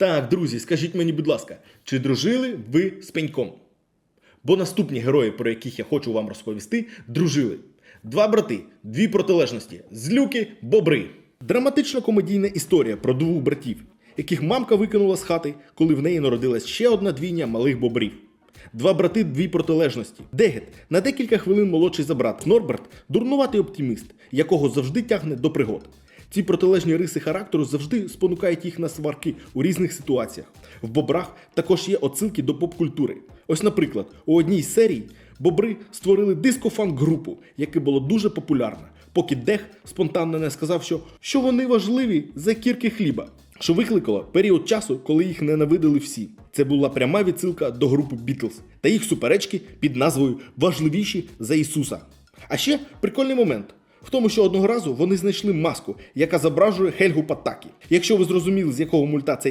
Так, друзі, скажіть мені, будь ласка, чи дружили ви з пеньком? Бо наступні герої, про яких я хочу вам розповісти, дружили. Два брати, дві протилежності, злюки, бобри. Драматична комедійна історія про двох братів, яких мамка викинула з хати, коли в неї народилась ще одна двійня малих бобрів. Два брати, дві протилежності. Дегет на декілька хвилин молодший за брат. Норберт дурнуватий оптиміст, якого завжди тягне до пригод. Ці протилежні риси характеру завжди спонукають їх на сварки у різних ситуаціях. В бобрах також є отсилки до поп-культури. Ось, наприклад, у одній з серій бобри створили диско-фанк-групу, яка була дуже популярна, поки Дех спонтанно не сказав, що, що вони важливі за кірки хліба, що викликало період часу, коли їх ненавидили всі. Це була пряма відсилка до групи Бітлз та їх суперечки під назвою Важливіші за Ісуса. А ще прикольний момент. В тому, що одного разу вони знайшли маску, яка зображує Хельгу Паттакі. Якщо ви зрозуміли, з якого мульта цей